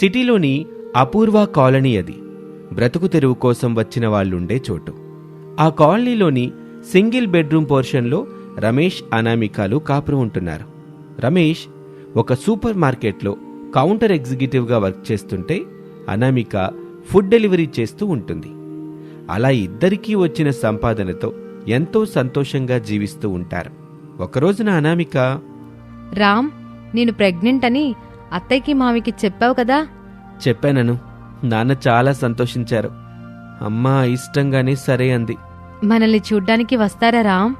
సిటీలోని అపూర్వ కాలనీ అది. బ్రతుకు తెరువు కోసం వచ్చిన వాళ్ళుండే చోటు. ఆ కాలనీలోని సింగిల్ బెడ్రూమ్ పోర్షన్లో రమేష్ అనామికాలు కాపురం ఉంటున్నారు. రమేష్ ఒక సూపర్ మార్కెట్లో కౌంటర్ ఎగ్జిక్యూటివ్గా వర్క్ చేస్తుంటే అనామిక ఫుడ్ డెలివరీ చేస్తూ ఉంటుంది. అలా ఇద్దరికీ వచ్చిన సంపాదనతో ఎంతో సంతోషంగా జీవిస్తూ ఉంటారు. ఒకరోజున అనామిక రామ్ నేను ప్రెగ్నెంట్ అని అత్తయ్యకి మామికి చెప్పావు కదా? చెప్పానను. నాన్న చాలా సంతోషించారు. అమ్మా ఇష్టంగానే సరే అంది. మనల్ని చూడ్డానికి వస్తారా రామ్?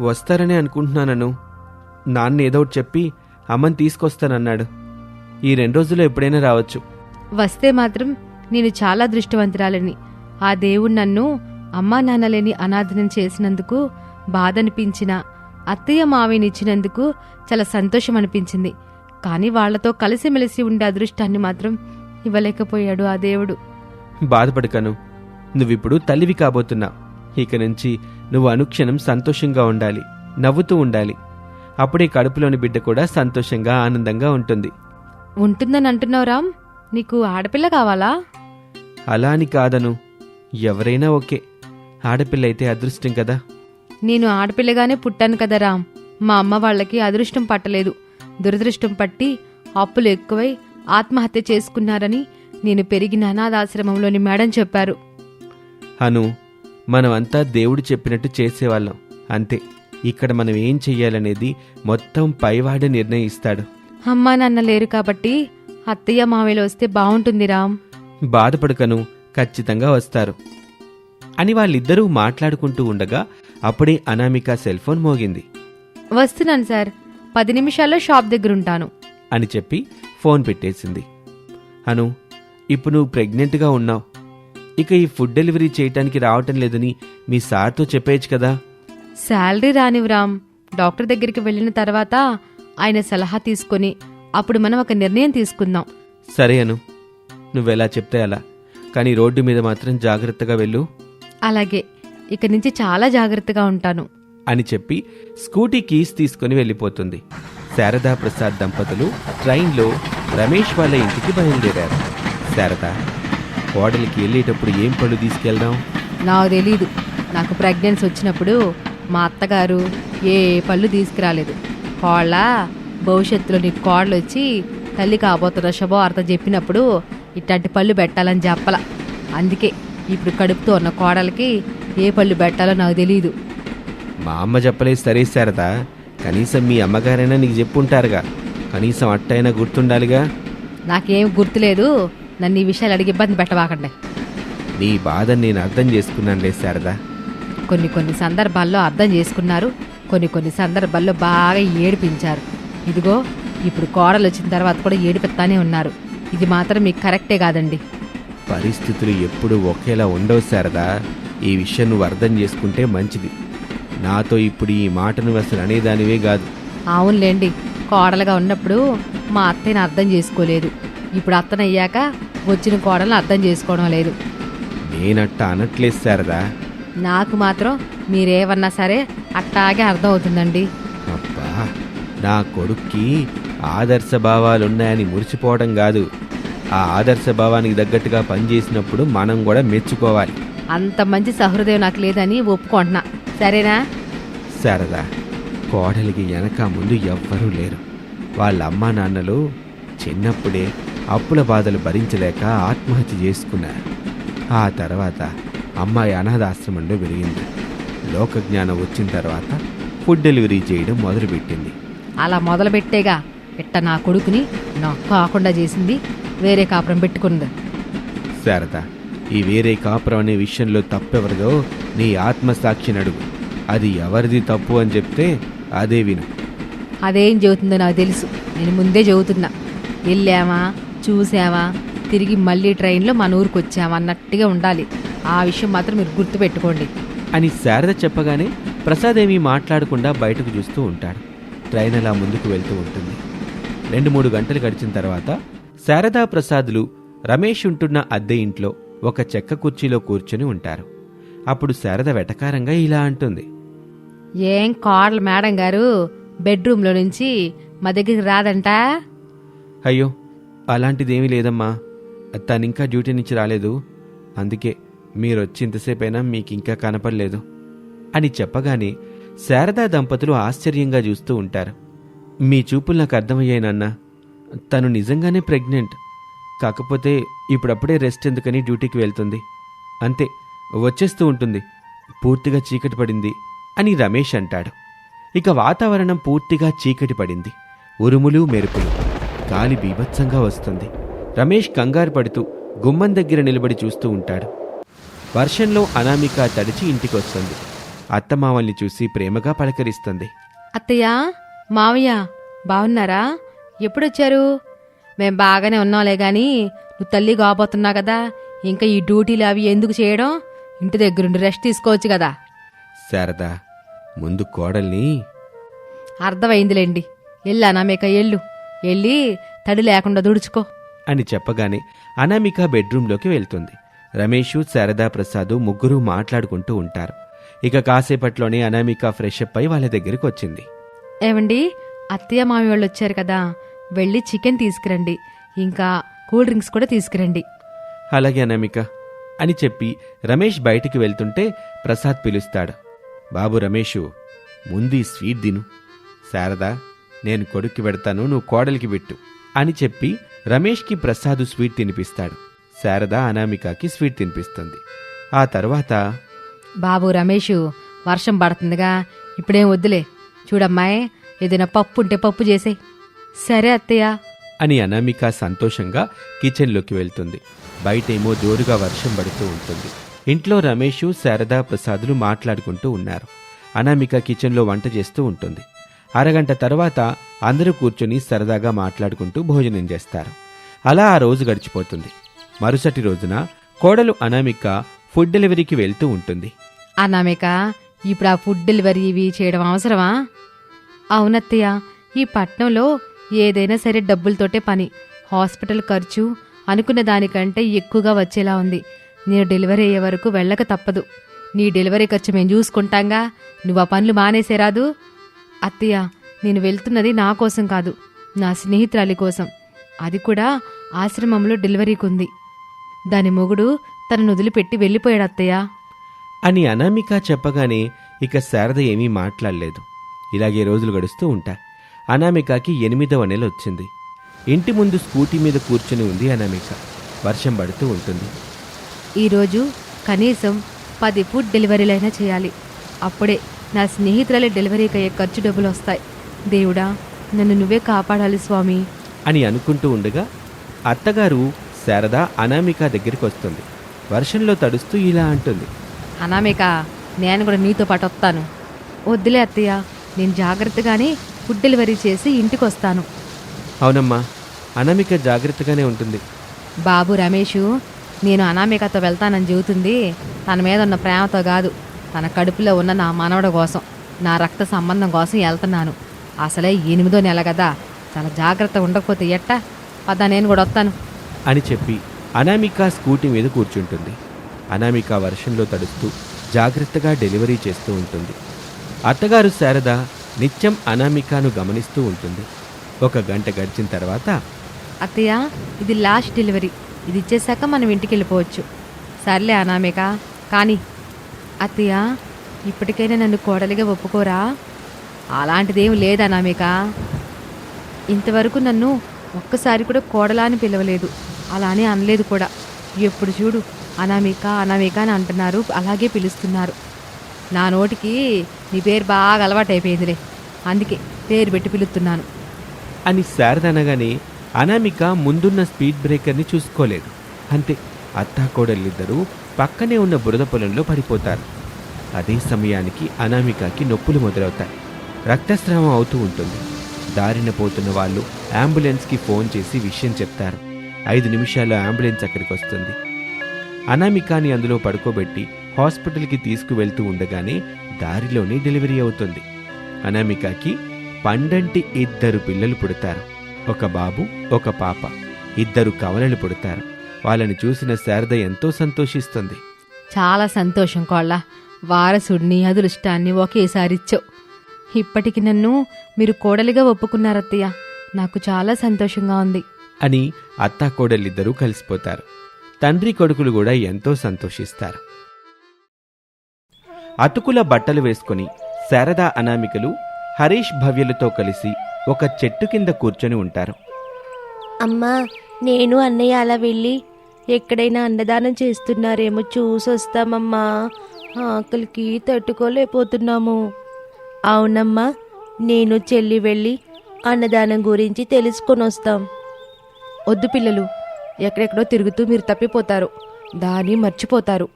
వస్తారని అనుకుంటున్నానను. నాన్న ఏదో ఒకటి చెప్పి అమ్మని తీసుకొస్తానన్నాడు. ఈ రెండు రోజుల్లో ఎప్పుడైనా రావచ్చు. వస్తే మాత్రం నేను చాలా దృష్టివంతురాలని. ఆ దేవుడు నన్ను అమ్మా నాన్నలేని అనాథనం చేసినందుకు బాధ అనిపించిన అత్తయ్య మావినిచ్చినందుకు చాలా సంతోషం అనిపించింది కానీ వాళ్ళతో కలిసిమెలిసి ఉండే అదృష్టాన్ని మాత్రం ఇవ్వలేకపోయాడు ఆ దేవుడు. బాధపడకను. నువ్విప్పుడు తల్లివి కాబోతున్నావు ఇక నుంచి నువ్వు అనుక్షణం సంతోషంగా ఉండాలి. నవ్వుతూ ఉండాలి. అప్పుడే కడుపులోని బిడ్డ కూడా సంతోషంగా ఆనందంగా ఉంటుంది. ఉంటుందని అంటున్నావు రామ్? నీకు ఆడపిల్ల కావాలా? అలా అని కాదను. ఎవరైనా ఓకే. ఆడపిల్ల అయితే అదృష్టం కదా. నేను ఆడపిల్లగానే పుట్టాను కదా రామ్. మా అమ్మ వాళ్ళకి అదృష్టం పట్టలేదు. దురదృష్టం పట్టి అప్పులు ఎక్కువై ఆత్మహత్య చేసుకున్నారని నేను పెరిగిన అనాథాశ్రమంలోని మేడం చెప్పారు. అను మనమంతా దేవుడు చెప్పినట్టు చేసేవాళ్ళం. అంతే ఇక్కడ మనం ఏం చెయ్యాలనేది మొత్తం పైవాడే నిర్ణయిస్తాడు. అమ్మా నాన్న లేరు కాబట్టి అత్తయ్య మావేలు వస్తే బాగుంటుంది రామ్. బాధపడకను ఖచ్చితంగా వస్తారు. అని వాళ్ళిద్దరూ మాట్లాడుకుంటూ ఉండగా అప్పుడే అనామిక సెల్ ఫోన్ మోగింది. వస్తున్నాను సార్. పది నిమిషాల్లో షాప్ దగ్గర ఉంటాను అని చెప్పి ఫోన్ పెట్టేసింది. అను ఇప్పుడు నువ్వు ప్రెగ్నెంట్గా ఉన్నావు. ఇక ఈ ఫుడ్ డెలివరీ చేయటానికి రావటం లేదని మీ సార్తో చెప్పేయచ్చు కదా. శాలరీ రానివ్వు రామ్ డాక్టర్ దగ్గరికి వెళ్ళిన తర్వాత ఆయన సలహా తీసుకొని అప్పుడు మనం ఒక నిర్ణయం తీసుకుందాం. సరే అను నువ్వెలా చెప్తే అలా. కానీ రోడ్డు మీద మాత్రం జాగ్రత్తగా వెళ్ళు. అలాగే ఇక నుంచి చాలా జాగ్రత్తగా ఉంటాను. అని చెప్పి స్కూటీ కీస్ తీసుకుని వెళ్ళిపోతుంది. శారదా ప్రసాద్ దంపతులు ట్రైన్లో రమేష్ వాళ్ళ ఇంటికి బయలుదేరారు. శారద కోడలికి వెళ్ళేటప్పుడు ఏం పళ్ళు తీసుకెళ్దాం? నాకు తెలీదు. నాకు ప్రెగ్నెన్సీ వచ్చినప్పుడు మా అత్తగారు ఏ పళ్ళు తీసుకురాలేదు. కోళ్ళ భవిష్యత్తులో నీకు కోడలు వచ్చి తల్లి కాబోతున్న శుభవార్త చెప్పినప్పుడు ఇట్లాంటి పళ్ళు పెట్టాలని చెప్పాల. అందుకే ఇప్పుడు కడుపుతో ఉన్న కోడలకి ఏ పళ్ళు పెట్టాలో నాకు తెలియదు మా అమ్మ చెప్పలేదు సరే శారదా. కనీసం మీ అమ్మగారైనా నీకు చెప్పుంటారుగా. కనీసం అట్టయినా గుర్తుండాలిగా. నాకేం గుర్తులేదు. నన్ను ఈ విషయాలు అడిగి ఇబ్బంది పెట్టబాకండి. నీ బాధని నేను అర్థం చేసుకున్నానులే శారదా. కొన్ని కొన్ని సందర్భాల్లో అర్థం చేసుకున్నారు. కొన్ని కొన్ని సందర్భాల్లో బాగా ఏడిపించారు. ఇదిగో ఇప్పుడు కోడలు వచ్చిన తర్వాత కూడా ఏడిపిస్తానే ఉన్నారు. ఇది మాత్రం మీకు కరెక్టే కాదండి. పరిస్థితులు ఎప్పుడు ఒకేలా ఉండవు శారదా. ఈ విషయం నువ్వు అర్థం చేసుకుంటే మంచిది. నాతో ఇప్పుడు ఈ మాట నువ్వు అసలు అనేదానివే కాదు. అవునులేండి కోడలుగా ఉన్నప్పుడు మా అత్తయ్యని అర్థం చేసుకోలేదు. ఇప్పుడు అత్తనయ్యాక వచ్చిన కోడలను అర్థం చేసుకోవడం లేదు. నేనట్ట అనట్లేదు శారదా. నాకు మాత్రం మీరేమన్నా సరే అట్టాగే అర్థం అవుతుందండి అబ్బా నా కొడుక్కి ఆదర్శ భావాలున్నాయని మురిసిపోవడం కాదు. ఆ ఆదర్శ భావానికి తగ్గట్టుగా పనిచేసినప్పుడు మనం కూడా మెచ్చుకోవాలి. అంత మంచి సహృదయం నాకు లేదని ఒప్పుకుంటున్నా. సరేనా? శారదా కోడలికి వెనక ముందు ఎవ్వరూ లేరు. వాళ్ళ అమ్మా నాన్నలు చిన్నప్పుడే అప్పుల బాధలు భరించలేక ఆత్మహత్య చేసుకున్నారు. ఆ తర్వాత అమ్మాయి అనాథాశ్రమంలో పెరిగింది. లోకజ్ఞానం వచ్చిన తర్వాత ఫుడ్ డెలివరీ చేయడం మొదలుపెట్టింది. అలా మొదలుపెట్టేగా ఇట్ట నా కొడుకుని నాకు కాకుండా చేసింది వేరే కాపురం పెట్టుకుంది శారద ఈ వేరే కాపురం అనే విషయంలో తప్పెవరిదో నీ ఆత్మసాక్షిని అడుగు అది ఎవరిది తప్పు అని చెప్తే అదే విను. అదేం చెబుతుందో నాకు తెలుసు. నేను ముందే చెబుతున్నా వెళ్ళామా చూసామా తిరిగి మళ్ళీ ట్రైన్లో మన ఊరికి వచ్చామా అన్నట్టుగా ఉండాలి. ఆ విషయం మాత్రం మీరు గుర్తుపెట్టుకోండి. అని శారద చెప్పగానే ప్రసాద్ ఏమీ మాట్లాడకుండా బయటకు చూస్తూ ఉంటాడు. ట్రైన్ అలా ముందుకు వెళ్తూ ఉంటుంది. రెండు మూడు గంటలు గడిచిన తర్వాత శారదా ప్రసాద్లు రమేష్ ఉంటున్న అద్దె ఇంట్లో ఒక చెక్క కుర్చీలో కూర్చుని ఉంటారు. అప్పుడు శారద వెటకారంగా ఇలా అంటుంది. ఏం కోడలు మేడం గారు బెడ్రూమ్లో నుంచి మా దగ్గరికి రాదంట? అయ్యో అలాంటిదేమీ లేదమ్మా. తనింకా డ్యూటీ నుంచి రాలేదు. అందుకే మీరు వచ్చి ఇంతసేపైనా మీకు ఇంకా కనపడలేదు అని చెప్పగానే శారదా దంపతులు ఆశ్చర్యంగా చూస్తూ ఉంటారు. మీ చూపులు నాకు అర్థమయ్యాయినన్నా తను నిజంగానే ప్రెగ్నెంట్. కాకపోతే ఇప్పుడప్పుడే రెస్ట్ ఎందుకని డ్యూటీకి వెళ్తుంది. అంతే వచ్చేస్తూ ఉంటుంది. పూర్తిగా చీకటి పడింది అని రమేష్ అంటాడు. ఇక వాతావరణం పూర్తిగా చీకటి పడింది. ఉరుములు మెరుపులు గాలి బీభత్సంగా వస్తుంది. రమేష్ కంగారు పడుతూ గుమ్మం దగ్గర నిలబడి చూస్తూ ఉంటాడు. వర్షంలో అనామిక తడిచి ఇంటికొస్తుంది. అత్తమామల్ని చూసి ప్రేమగా పలకరిస్తుంది. అత్తయ్యా మావయ్య బాగున్నారా ఎప్పుడొచ్చారు? మేం బాగానే ఉన్నాంలే గాని నువ్వు తల్లి కాబోతున్నా కదా ఇంకా ఈ డ్యూటీలు అవి ఎందుకు చేయడం? ఇంటి దగ్గరుండి రెస్ట్ తీసుకోవచ్చు కదా. శారదా ముందు కోడల్ని అర్థమైందిలేండి. ఎల్లానా మేక ఎల్లు. వెళ్ళి తడి లేకుండా దుడుచుకో. అని చెప్పగానే అనామిక బెడ్రూంలోకి వెళ్తుంది. రమేషు శారదా ప్రసాద్ ముగ్గురు మాట్లాడుకుంటూ ఉంటారు. ఇక కాసేపట్లోనే అనామిక ఫ్రెష్ అప్ అయి వాళ్ళ దగ్గరికి వచ్చింది. ఏమండి అత్తయ్య మామి వాళ్ళు వచ్చారు కదా. వెళ్ళి చికెన్ తీసుకురండి. ఇంకా కూల్ డ్రింక్స్ కూడా తీసుకురండి. అలాగే అనామిక అని చెప్పి రమేష్ బయటికి వెళ్తుంటే ప్రసాద్ పిలుస్తాడు. బాబు రమేషు ముందు ఈ స్వీట్ తిను. శారదా నేను కొడుక్కి పెడతాను నువ్వు కోడలికి పెట్టు అని చెప్పి రమేష్కి ప్రసాద్ స్వీట్ తినిపిస్తాడు. శారద అనామికకి స్వీట్ తినిపిస్తుంది. ఆ తర్వాత బాబు రమేషు వర్షం పడుతుందిగా. ఇప్పుడేం వద్దులే. చూడమ్మాయి ఏదైనా పప్పు ఉంటే పప్పు చేసేయ్. సరే అత్తయ్య. అని అనామిక సంతోషంగా కిచెన్లోకి వెళ్తుంది. బయటేమో జోరుగా వర్షం పడుతూ ఉంటుంది. ఇంట్లో రమేషు శారదా ప్రసాదులు మాట్లాడుకుంటూ ఉన్నారు. అనామిక కిచెన్లో వంట చేస్తూ ఉంటుంది. అరగంట తర్వాత అందరూ కూర్చొని సరదాగా మాట్లాడుకుంటూ భోజనం చేస్తారు. అలా ఆ రోజు గడిచిపోతుంది. మరుసటి రోజున కోడలు అనామిక ఫుడ్ డెలివరీకి వెళ్తూ ఉంటుంది. అనామిక ఇప్పుడు ఆ ఫుడ్ డెలివరీ ఇవి చేయడం అవసరమా? అవునత్తయ్య ఈ పట్నంలో ఏదైనా సరే డబ్బులతోటే పని. హాస్పిటల్ ఖర్చు అనుకున్న దానికంటే ఎక్కువగా వచ్చేలా ఉంది. నేను డెలివరీ అయ్యే వరకు వెళ్ళక తప్పదు. నీ డెలివరీ ఖర్చు మేము చూసుకుంటాంగా. నువ్వు ఆ పనులు మానేసేరాదు అత్తయ్య నేను వెళ్తున్నది నా కోసం కాదు. నా స్నేహితురాలి కోసం. అది కూడా ఆశ్రమంలో డెలివరీకి ఉంది దాని మొగుడు తనను వదిలిపెట్టి వెళ్ళిపోయాడు అత్తయ్య. అని అనామిక చెప్పగానే ఇక శారద ఏమీ మాట్లాడలేదు. ఇలాగే రోజులు గడుస్తూ ఉంటాయి. అనామికకి ఎనిమిదవ నెల వచ్చింది ఇంటి ముందు స్కూటీ మీద కూర్చుని ఉంది అనామిక. వర్షం పడుతూ ఉంటుంది. ఈరోజు కనీసం పది ఫుడ్ డెలివరీలైనా చేయాలి. అప్పుడే నా స్నేహితురాలి డెలివరీకి అయ్యే ఖర్చు డబ్బులు వస్తాయి దేవుడా నన్ను నువ్వే కాపాడాలి స్వామి. అని అనుకుంటూ ఉండగా అత్తగారు శారద అనామిక దగ్గరికి వస్తుంది వర్షంలో తడుస్తూ ఇలా అంటుంది. అనామిక నేను కూడా నీతో పాటు వస్తాను. వద్దులే అత్తయ్య నేను జాగ్రత్తగానే ఫుడ్ డెలివరీ చేసి ఇంటికి వస్తాను అవునమ్మా అనామిక జాగ్రత్తగానే ఉంటుంది. బాబు రమేషు నేను అనామికతో వెళ్తానని చెబుతుంది. తన మీద ఉన్న ప్రేమతో కాదు తన కడుపులో ఉన్న నా మనవడ కోసం నా రక్త సంబంధం కోసం వెళ్తున్నాను. అసలే ఎనిమిదో నెల కదా చాలా జాగ్రత్త ఉండకపోతే ఎట్ట? పద నేను కూడా వస్తాను. అని చెప్పి అనామిక స్కూటీ మీద కూర్చుంటుంది. అనామిక వర్షంలో తడుస్తూ జాగ్రత్తగా డెలివరీ చేస్తూ ఉంటుంది. అత్తగారు శారద నిత్యం అనామికాను గమనిస్తూ ఉంటుంది. ఒక గంట గడిచిన తర్వాత అత్తయ్య ఇది లాస్ట్ డెలివరీ. ఇది ఇచ్చేసాక మనం ఇంటికి వెళ్ళిపోవచ్చు. సర్లే అనామిక కానీ అత్తయ్య ఇప్పటికైనా నన్ను కోడలిగా ఒప్పుకోరా? అలాంటిదేం లేదు అనామిక. ఇంతవరకు నన్ను ఒక్కసారి కూడా కోడలా అని పిలవలేదు. అలా అని అనలేదు కూడా. ఎప్పుడు చూడు అనామిక అనామిక అని అంటున్నారు అలాగే పిలుస్తున్నారు. నా నోటికి నీ పేరు బాగా అలవాటైపోయిందిలే. అందుకే పేరు పెట్టి పిలుస్తున్నాను. అని శారదనగానే అనామిక ముందున్న స్పీడ్ బ్రేకర్ని చూసుకోలేదు. అంతే అత్తాకోడళ్ళిద్దరూ పక్కనే ఉన్న బురద పొలంలో పడిపోతారు. అదే సమయానికి అనామికకి నొప్పులు మొదలవుతాయి. రక్తస్రావం అవుతూ ఉంటుంది. దారిన పోతున్న వాళ్ళు అంబులెన్స్కి ఫోన్ చేసి విషయం చెప్తారు. ఐదు నిమిషాల్లో అంబులెన్స్ అక్కడికి వస్తుంది అనామికాని అందులో పడుకోబెట్టి హాస్పిటల్కి తీసుకువెళ్తూ ఉండగానే దారిలోనే డెలివరీ అవుతుంది. అనామికకి పండంటి ఇద్దరు పిల్లలు పుడతారు. ఒక బాబు ఒక పాప. ఇద్దరు కవలలు పుడతారు. వాళ్ళని చూసిన శారద ఎంతో సంతోషిస్తుంది. చాలా సంతోషం కోళ్ళ. వారసుడిని అదృష్టాన్ని ఒకేసారి ఇచ్చావు ఇప్పటికి నన్ను మీరు కోడలిగా ఒప్పుకున్నారత్తయ్య. నాకు చాలా సంతోషంగా ఉంది. అని అత్తాకోడలిద్దరూ కలిసిపోతారు. తండ్రి కొడుకులు కూడా ఎంతో సంతోషిస్తారు. అతుకుల బట్టలు వేసుకుని శారదా అనామికలు హరీష్ భవ్యులతో కలిసి ఒక చెట్టు కింద కూర్చొని ఉంటారు. అమ్మా నేను అన్నయ్య అలా వెళ్ళి ఎక్కడైనా అన్నదానం చేస్తున్నారేమో చూసొస్తామమ్మా. ఆకలికి తట్టుకోలేకపోతున్నాము. అవునమ్మా నేను చెల్లి వెళ్ళి అన్నదానం గురించి తెలుసుకొని వస్తాం వద్దు పిల్లలు ఎక్కడెక్కడో తిరుగుతూ మీరు తప్పిపోతారు. దాన్ని మర్చిపోతారు.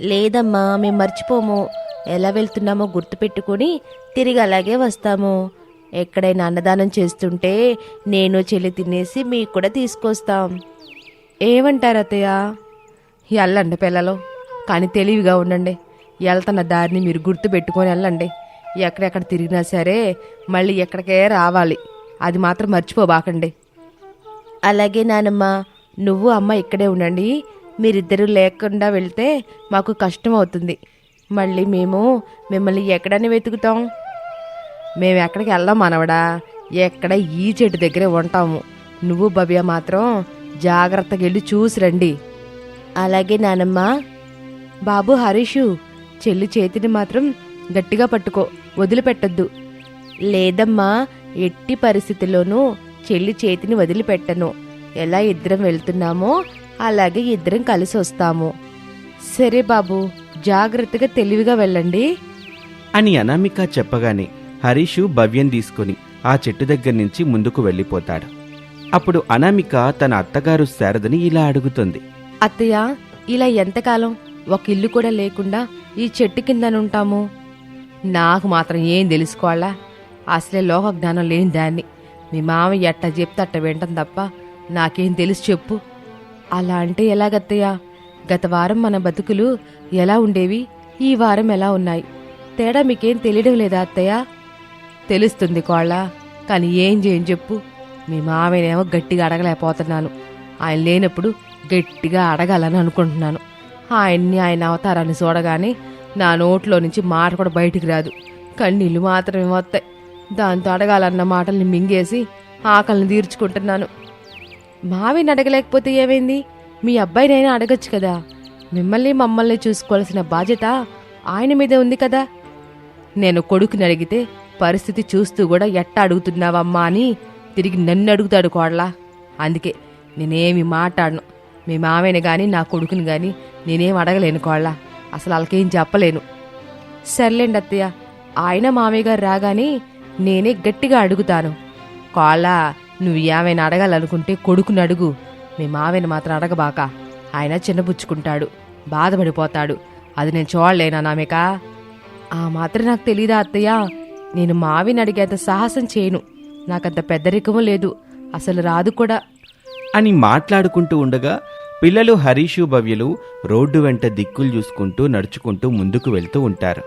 లేదమ్మా మేము మర్చిపోము. ఎలా వెళ్తున్నామో గుర్తుపెట్టుకొని తిరిగి అలాగే వస్తాము. ఎక్కడైనా అన్నదానం చేస్తుంటే నేను చెల్లి తినేసి మీకు కూడా తీసుకొస్తాం. ఏమంటారు అత్తయ్య వెళ్ళండి పిల్లలు కానీ తెలివిగా ఉండండి. వెళ్తున్న దారిని మీరు గుర్తు పెట్టుకొని వెళ్ళండి ఎక్కడెక్కడ తిరిగినా సరే మళ్ళీ ఎక్కడికే రావాలి. అది మాత్రం మర్చిపోబాకండి. అలాగే నానమ్మ నువ్వు అమ్మ ఇక్కడే ఉండండి. మీరిద్దరూ లేకుండా వెళ్తే మాకు కష్టం అవుతుంది మళ్ళీ మేము మిమ్మల్ని ఎక్కడని వెతుకుతాం? మేము ఎక్కడికి వెళ్ళాం మనవడా? ఎక్కడ ఈ చెట్టు దగ్గరే ఉంటాము. నువ్వు భవ్య మాత్రం జాగ్రత్తగా వెళ్ళి చూసి రండి. అలాగే నానమ్మ. బాబు హరీషు చెల్లి చేతిని మాత్రం గట్టిగా పట్టుకో. వదిలిపెట్టద్దు. లేదమ్మా ఎట్టి పరిస్థితుల్లోనూ చెల్లి చేతిని వదిలిపెట్టను. ఎలా ఇద్దరం వెళ్తున్నామో అలాగే ఇద్దరం కలిసి వస్తాము. సరే బాబు జాగ్రత్తగా తెలివిగా వెళ్ళండి. అని అనామిక చెప్పగానే హరీషు భవ్యం తీసుకుని ఆ చెట్టు దగ్గర నుంచి ముందుకు వెళ్ళిపోతాడు. అప్పుడు అనామిక తన అత్తగారు శారదని ఇలా అడుగుతుంది. అత్తయ్య ఇలా ఎంతకాలం? ఒక ఇల్లు కూడా లేకుండా ఈ చెట్టు కిందనుంటాము నాకు మాత్రం ఏం తెలుసుకోవాలా? అసలే లోక జ్ఞానం లేని దాన్ని. మీ మామ ఎట్ట చెప్తే అట్ట వింటాం తప్ప నాకేం తెలుసు చెప్పు. అలా అంటే ఎలాగత్తయ్య? గత వారం మన బతుకులు ఎలా ఉండేవి? ఈ వారం ఎలా ఉన్నాయి? తేడా మీకేం తెలియడం లేదా అత్తయ్య? తెలుస్తుంది కోళ్ళ కానీ ఏం చేయని చెప్పు. మీ మామయ్యనేమో గట్టిగా అడగలేకపోతున్నాను. ఆయన లేనప్పుడు గట్టిగా అడగాలని అనుకుంటున్నాను. ఆయన్ని ఆయన అవతారాన్ని చూడగానే నా నోట్లో నుంచి మాట కూడా బయటికి రాదు. కన్నీళ్ళు మాత్రమే వస్తాయి దాంతో అడగాలన్న మాటల్ని మింగేసి ఆకలిని తీర్చుకుంటున్నాను. మావిని అడగలేకపోతే ఏమైంది? మీ అబ్బాయినైనా అడగచ్చు కదా. మిమ్మల్ని మమ్మల్ని చూసుకోవాల్సిన బాధ్యత ఆయన మీదే ఉంది కదా. నేను కొడుకుని అడిగితే పరిస్థితి చూస్తూ కూడా ఎట్ట అడుగుతున్నావమ్మా అని తిరిగి నన్ను అడుగుతాడు కోడలా. అందుకే నేనేమి మాట్లాడను. మీ మామయ్యని కానీ నా కొడుకుని కానీ నేనేం అడగలేను కోళ్ళ అసలు వాళ్ళకేం చెప్పలేను. సర్లేండి అత్తయ్య. ఆయన మామయ్య గారు రాగానే నేనే గట్టిగా అడుగుతాను. కోళ్ళ నువ్వు ఏమైనా అడగాలనుకుంటే కొడుకుని అడుగు. మీ మావయ్యని మాత్రం అడగబాక. ఆయన చిన్నపుచ్చుకుంటాడు బాధపడిపోతాడు. అది నేను చూడలేనా నామిక? ఆ మాత్రం నాకు తెలీదా అత్తయ్య? నేను మావిని అడిగేంత సాహసం చేయను. నాకంత పెద్దరికము లేదు. అసలు రాదు కూడా. అని మాట్లాడుకుంటూ ఉండగా పిల్లలు హరీషు భవ్యలు రోడ్డు వెంట దిక్కులు చూసుకుంటూ నడుచుకుంటూ ముందుకు వెళ్తూ ఉంటారు.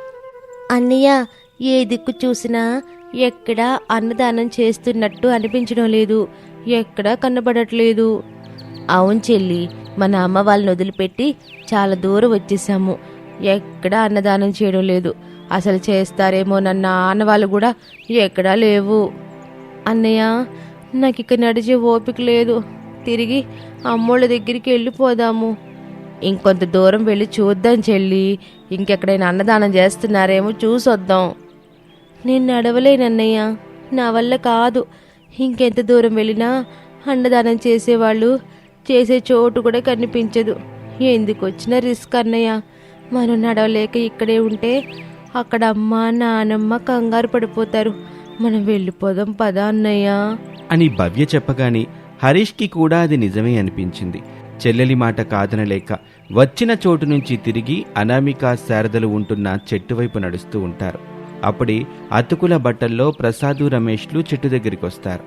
అన్నయ్య ఏ దిక్కు చూసినా ఎక్కడా అన్నదానం చేస్తున్నట్టు అనిపించడం లేదు. ఎక్కడా కనబడట్లేదు. అవును చెల్లి మన అమ్మ వాళ్ళని వదిలిపెట్టి చాలా దూరం వచ్చేసాము. ఎక్కడా అన్నదానం చేయడం లేదు. అసలు చేస్తారేమో నన్న ఆనవాళ్ళు కూడా ఎక్కడా లేవు. అన్నయ్య నాకు ఇక నడిచే ఓపిక లేదు. తిరిగి అమ్మోళ్ళ దగ్గరికి వెళ్ళిపోదాము. ఇంకొంత దూరం వెళ్ళి చూద్దాం చెల్లి. ఇంకెక్కడైనా అన్నదానం చేస్తున్నారేమో చూసొద్దాం. నేను నడవలేనన్నయ్య నా వల్ల కాదు. ఇంకెంత దూరం వెళ్ళినా అన్నదానం చేసేవాళ్ళు చేసే చోటు కూడా కనిపించదు. ఎందుకు వచ్చిన రిస్క్ అన్నయ్య? మనం నడవలేక ఇక్కడే ఉంటే అక్కడ అమ్మ నానమ్మ కంగారు పడిపోతారు. మనం వెళ్ళిపోదాం పదా అన్నయ్య. అని భవ్య చెప్పగానే హరీష్కి కూడా అది నిజమే అనిపించింది. చెల్లెలి మాట కాదనలేక వచ్చిన చోటు నుంచి తిరిగి అనామిక శారదలు ఉంటున్న చెట్టు వైపు నడుస్తూ ఉంటారు. అప్పుడే అతుకుల బట్టల్లో ప్రసాదు రమేష్లు చెట్టు దగ్గరికి వస్తారు.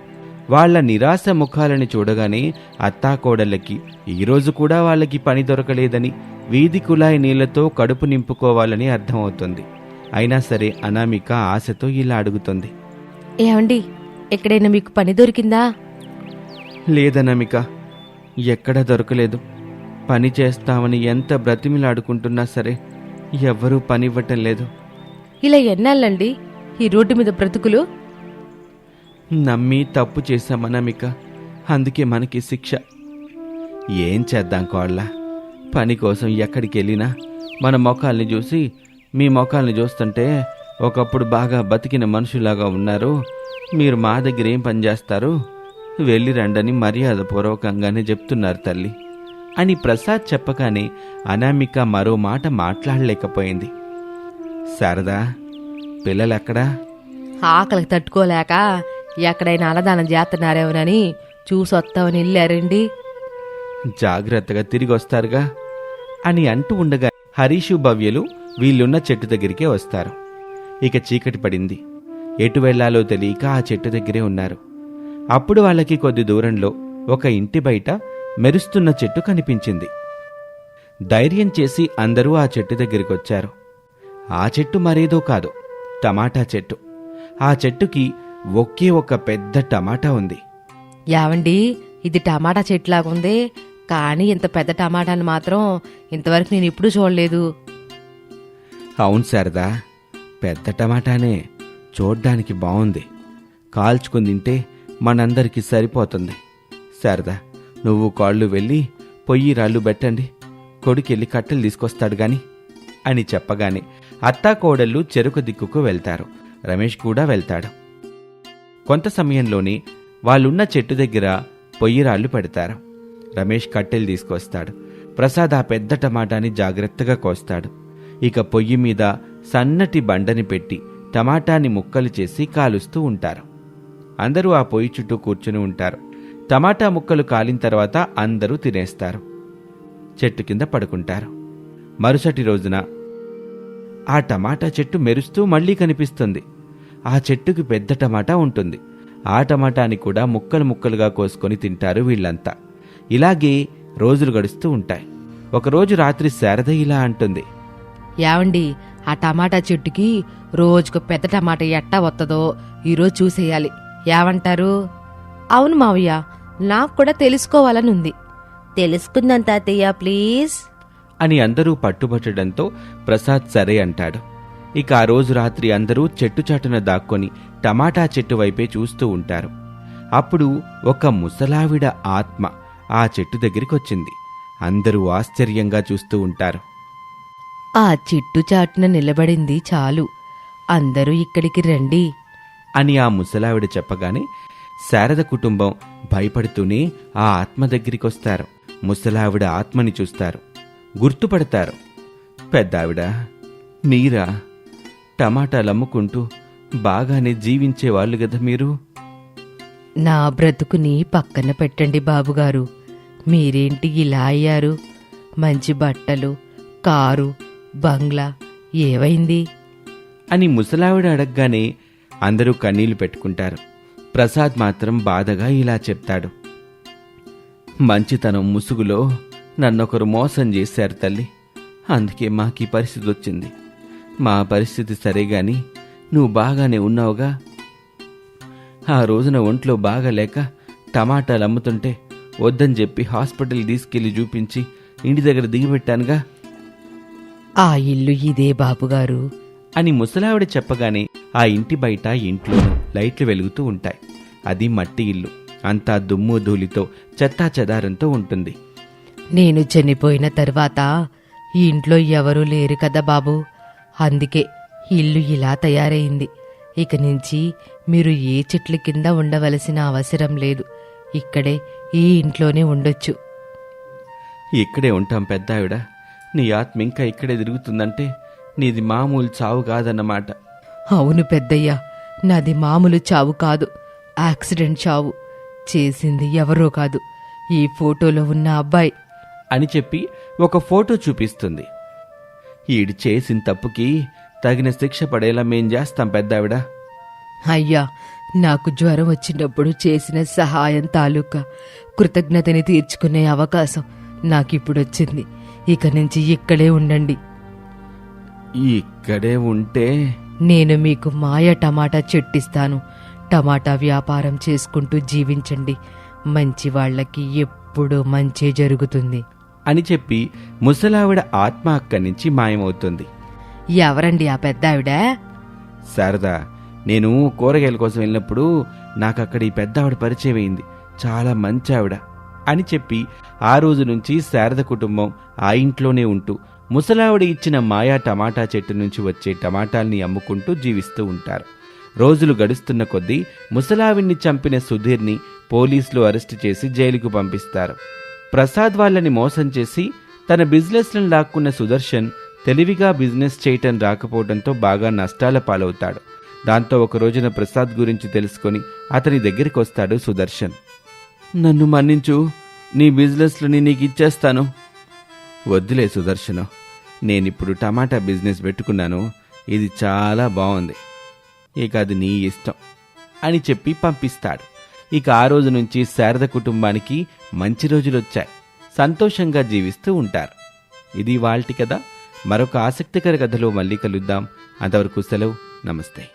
వాళ్ళ నిరాశ ముఖాలని చూడగానే అత్తాకోడళ్ళకి ఈరోజు కూడా వాళ్ళకి పని దొరకలేదని వీధి కుళాయి నీళ్ళతో కడుపు నింపుకోవాలని అర్థమవుతుంది. అయినా సరే అనామిక ఆశతో ఇలా అడుగుతుంది. ఏమండి ఎక్కడైనా మీకు పని దొరికిందా? లేదనమిక ఎక్కడా దొరకలేదు. పని చేస్తామని ఎంత బ్రతిమిలాడుకుంటున్నా సరే ఎవ్వరూ పనివ్వటం లేదు. ఇలా ఎన్నాళ్ళండి ఈ రోడ్డు మీద బ్రతుకులు? నమ్మి తప్పు చేశామనమిక అందుకే మనకి శిక్ష. ఏం చేద్దాం కోళ్ళ? పని కోసం ఎక్కడికి వెళ్ళినా మన మొఖాల్ని చూసి మీ మొఖాల్ని చూస్తుంటే ఒకప్పుడు బాగా బతికిన మనుషులాగా ఉన్నారు. మీరు మా దగ్గర ఏం పని చేస్తారు? వెళ్ళి రండని మర్యాదపూర్వకంగానే చెప్తున్నారు తల్లి. అని ప్రసాద్ చెప్పగానే అనామిక మరో మాట మాట్లాడలేకపోయింది. శారదా పిల్లలెక్కడా? ఆకలికి తట్టుకోలేక ఎక్కడైనా అన్నదానం చేస్తున్నారేమోనని చూసొస్తామని వెళ్ళారండి. జాగ్రత్తగా తిరిగి వస్తారుగా? అని అంటూ ఉండగా హరీషు భవ్యలు వీళ్ళున్న చెట్టు దగ్గరికే వస్తారు. ఇక చీకటి పడింది. ఎటు వెళ్ళాలో తెలియక ఆ చెట్టు దగ్గరే ఉన్నారు. అప్పుడు వాళ్ళకి కొద్ది దూరంలో ఒక ఇంటి బయట మెరుస్తున్న చెట్టు కనిపించింది. ధైర్యం చేసి అందరూ ఆ చెట్టు దగ్గరికి వచ్చారు ఆ చెట్టు మరేదో కాదు టమాటా చెట్టు. ఆ చెట్టుకి ఒకే ఒక పెద్ద టమాటా ఉంది. యావండి ఇది టమాటా చెట్లాగుంది కానీ ఇంత పెద్ద టమాటాని మాత్రం ఇంతవరకు నేను ఎప్పుడూ చూడలేదు. అవును శారదా పెద్ద టమాటానే చూడ్డానికి బాగుంది కాల్చుకుని తింటే మనందరికీ సరిపోతుంది. శారదా నువ్వు కాళ్ళు వెళ్ళి పొయ్యి రాళ్ళు పెట్టండి. కొడుకెళ్ళి కట్టెలు తీసుకొస్తాడు గాని అని చెప్పగానే అత్తాకోడళ్ళు చెరుకు దిక్కుకు వెళ్తారు. రమేష్ కూడా వెళ్తాడు. కొంత సమయంలోనే వాళ్ళున్న చెట్టు దగ్గర పొయ్యి రాళ్ళు పెడతారు. రమేష్ కట్టెలు తీసుకొస్తాడు. ప్రసాద్ ఆ పెద్ద టమాటాని జాగ్రత్తగా కోస్తాడు. ఇక పొయ్యి మీద సన్నటి బండని పెట్టి టమాటాని ముక్కలు చేసి కాలుస్తూ ఉంటారు. అందరూ ఆ పొయ్యి చుట్టూ కూర్చుని ఉంటారు. టమాటా ముక్కలు కాలిన తర్వాత అందరూ తినేస్తారు. చెట్టు కింద పడుకుంటారు. మరుసటి రోజున ఆ టమాటా చెట్టు మెరుస్తూ మళ్ళీ కనిపిస్తుంది. ఆ చెట్టుకి పెద్ద టమాటా ఉంటుంది. ఆ టమాటాని కూడా ముక్కలు ముక్కలుగా కోసుకొని తింటారు వీళ్ళంతా. ఇలాగే రోజులు గడుస్తూ ఉంటాయి. ఒకరోజు రాత్రి శారద ఇలా అంటుంది. యావండి ఆ టమాటా చెట్టుకి రోజుకు పెద్ద టమాటా ఎట్టా వత్తదో ఈరోజు చూసేయాలి. ఏమంటారు అవును మావయ్య నాకు కూడా తెలుసుకోవాలని ఉంది తెలుసుకుందాం తాతయ్య ప్లీజ్. అని అందరూ పట్టుబట్టడంతో ప్రసాద్ సరే అంటాడు. ఇక ఆ రోజు రాత్రి అందరూ చెట్టు చాటున దాక్కొని టమాటా చెట్టు వైపే చూస్తూ ఉంటారు. అప్పుడు ఒక ముసలావిడ ఆత్మ ఆ చెట్టు దగ్గరికొచ్చింది. అందరూ ఆశ్చర్యంగా చూస్తూ ఉంటారు. ఆ చెట్టు చాటున నిలబడింది చాలు. అందరూ ఇక్కడికి రండి. అని ఆ ముసలావిడ చెప్పగానే శారద కుటుంబం భయపడుతూనే ఆ ఆత్మ దగ్గరికొస్తారు. ముసలావిడ ఆత్మని చూస్తారు. గుర్తుపడతారు. పెద్దావిడ మీరా టమాటాలు అమ్ముకుంటూ బాగానే జీవించేవాళ్ళు కదా మీరు? నా బ్రతుకుని పక్కన పెట్టండి బాబుగారు. మీరేంటి ఇలా అయ్యారు? మంచి బట్టలు కారు బంగ్లా ఏవైంది? అని ముసలావిడ అడగగానే అందరూ కన్నీళ్ళు పెట్టుకుంటారు. ప్రసాద్ మాత్రం బాధగా ఇలా చెప్తాడు. మంచితనం ముసుగులో నన్నొకరు మోసం చేశారు తల్లి. అందుకే మాకీ పరిస్థితి వచ్చింది మా పరిస్థితి సరే గాని నువ్వు బాగానే ఉన్నావుగా? ఆ రోజున ఒంట్లో బాగాలేక టమాటాలు అమ్ముతుంటే వద్దని చెప్పి హాస్పిటల్ తీసుకెళ్ళి చూపించి ఇంటి దగ్గర దిగిపెట్టానుగా? ఆ ఇల్లు ఇదే బాబుగారు. అని ముసలావిడ చెప్పగానే ఆ ఇంటి బయట ఇంట్లోనూ లైట్లు వెలుగుతూ ఉంటాయి. అది మట్టి ఇల్లు. అంతా దుమ్ము ధూళితో చెత్తా చెదారంతో ఉంటుంది. నేను చనిపోయిన తర్వాత ఈ ఇంట్లో ఎవరూ లేరు కదా బాబు. అందుకే ఇల్లు ఇలా తయారైంది. ఇక నుంచి మీరు ఏ చెట్ల కింద ఉండవలసిన అవసరం లేదు. ఇక్కడే ఈ ఇంట్లోనే ఉండొచ్చు. ఇక్కడే ఉంటాం పెద్దావిడ. నీ ఆత్మ ఇంకా ఇక్కడే తిరుగుతుందంటే నీది మామూలు చావు కాదన్నమాట. అవును పెద్దయ్య నాది మామూలు చావు కాదు. యాక్సిడెంట్ చావు. చేసింది ఎవరో కాదు. ఈ ఫోటోలో ఉన్న అబ్బాయి. అని చెప్పి ఒక ఫోటో చూపిస్తుంది. ఈడు చేసిన తప్పుకి తగిన శిక్ష పడేలా మేం చేస్తాం పెద్దావిడ. అయ్యా నాకు జ్వరం వచ్చినప్పుడు చేసిన సహాయం తాలూకా కృతజ్ఞతని తీర్చుకునే అవకాశం నాకిప్పుడొచ్చింది. ఇక నుంచి ఇక్కడే ఉండండి. ఇక్కడే ఉంటే నేను మీకు మాయ టమాటా చెట్టిస్తాను. టమాటా వ్యాపారం చేసుకుంటూ జీవించండి. మంచి వాళ్ళకి ఎప్పుడూ మంచే జరుగుతుంది. అని చెప్పి ముసలావిడ ఆత్మ అక్కడి నుంచి మాయమవుతుంది. ఎవరండి ఆ పెద్దావిడ? శారదా నేను కూరగాయల కోసం వెళ్ళినప్పుడు నాకు అక్కడ ఈ పెద్ద ఆవిడ పరిచయం అయింది. చాలా మంచి ఆవిడ అని చెప్పి ఆ రోజు నుంచి శారద కుటుంబం ఆ ఇంట్లోనే ఉంటూ ముసలావిడ ఇచ్చిన మాయా టమాటా చెట్టు నుంచి వచ్చే టమాటాల్ని అమ్ముకుంటూ జీవిస్తూ ఉంటారు. రోజులు గడుస్తున్న కొద్దీ ముసలావిడ్ని చంపిన సుధీర్ని పోలీసులు అరెస్టు చేసి జైలుకు పంపిస్తారు. ప్రసాద్ వాళ్ళని మోసం చేసి తన బిజినెస్లను లాక్కున్న సుదర్శన్ తెలివిగా బిజినెస్ చేయటం రాకపోవడంతో బాగా నష్టాల పాలవుతాడు. దాంతో ఒక రోజున ప్రసాద్ గురించి తెలుసుకొని అతని దగ్గరికి వస్తాడు సుదర్శన్. నన్ను మన్నించు నీ బిజినెస్లని నీకు ఇచ్చేస్తాను. వద్దులే సుదర్శను నేనిప్పుడు టమాటా బిజినెస్ పెట్టుకున్నాను ఇది చాలా బాగుంది ఇక అది నీ ఇష్టం అని చెప్పి పంపిస్తాడు. ఇక ఆ రోజు నుంచి శారద కుటుంబానికి మంచి రోజులు వచ్చాయి. సంతోషంగా జీవిస్తూ ఉంటారు. ఇది వాళ్ళటి కథ. మరొక ఆసక్తికర కథలో మళ్ళీ కలుద్దాం. అంతవరకు సెలవు. నమస్తే.